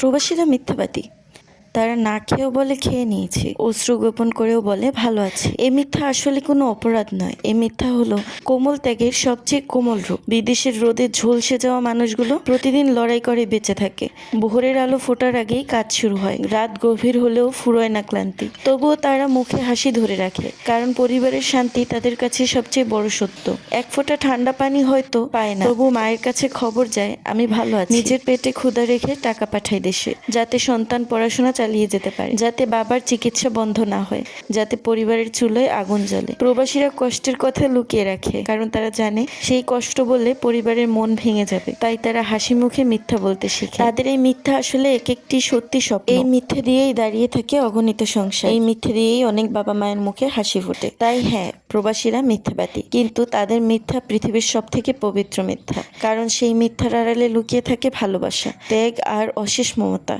প্রবাসীরা মিথ্যাবাদী। তারা না খেয়েও বলে খেয়ে নিয়েছে। অশ্রু গোপন করেও বলে, ভালো আছে। এই মিথ্যা আসলে কোনো অপরাধ নয়। এই মিথ্যা হলো কোমল ত্যাগের সবচেয়ে কোমল রূপ। বিদেশের রোদে ঝলসে যাওয়া মানুষগুলো প্রতিদিন লড়াই করে বেঁচে থাকে। ভোরের আলো ফোটার আগেই কাজ শুরু হয়। রাত গভীর হলেও ফুরোয় না ক্লান্তি। তবুও তারা মুখে হাসি ধরে রাখে, কারণ পরিবারের শান্তি তাদের কাছে সবচেয়ে বড় সত্য। এক ফোঁটা ঠান্ডা পানি হয়তো পায় না তবু মায়ের কাছে খবর যায়, আমি ভালো আছি। নিজের পেটে ক্ষুধা রেখে টাকা পাঠাই দেশে, যাতে সন্তান পড়াশোনা চালিয়ে যেতে পারে। যাতে বাবার চিকিৎসা বন্ধ না হয়, যাতে পরিবারের চুলোয় আগুন জ্বলে। প্রবাসীরা কষ্টের কথা লুকিয়ে রাখে, কারণ তারা জানে সেই কষ্ট বলে পরিবারের মন ভেঙে যাবে। তাই তারা হাসি মুখে মিথ্যা বলতে শিখে। তাদের এই মিথ্যা আসলে এক একটি সত্যি স্বপ্ন। এই মিথ্যে দিয়েই দাঁড়িয়ে থাকে অগণিত সংসার। এই মিথ্যে দিয়েই অনেক বাবা মায়ের মুখে হাসি ফোটে। তাই হ্যাঁ প্রবাসীরা মিথ্যাবাদী। কিন্তু তাদের মিথ্যা পৃথিবীর সব থেকে পবিত্র মিথ্যা। কারণ সেই মিথ্যার আড়ালে লুকিয়ে থাকে ভালোবাসা, ত্যাগ আর অশেষ মমতা।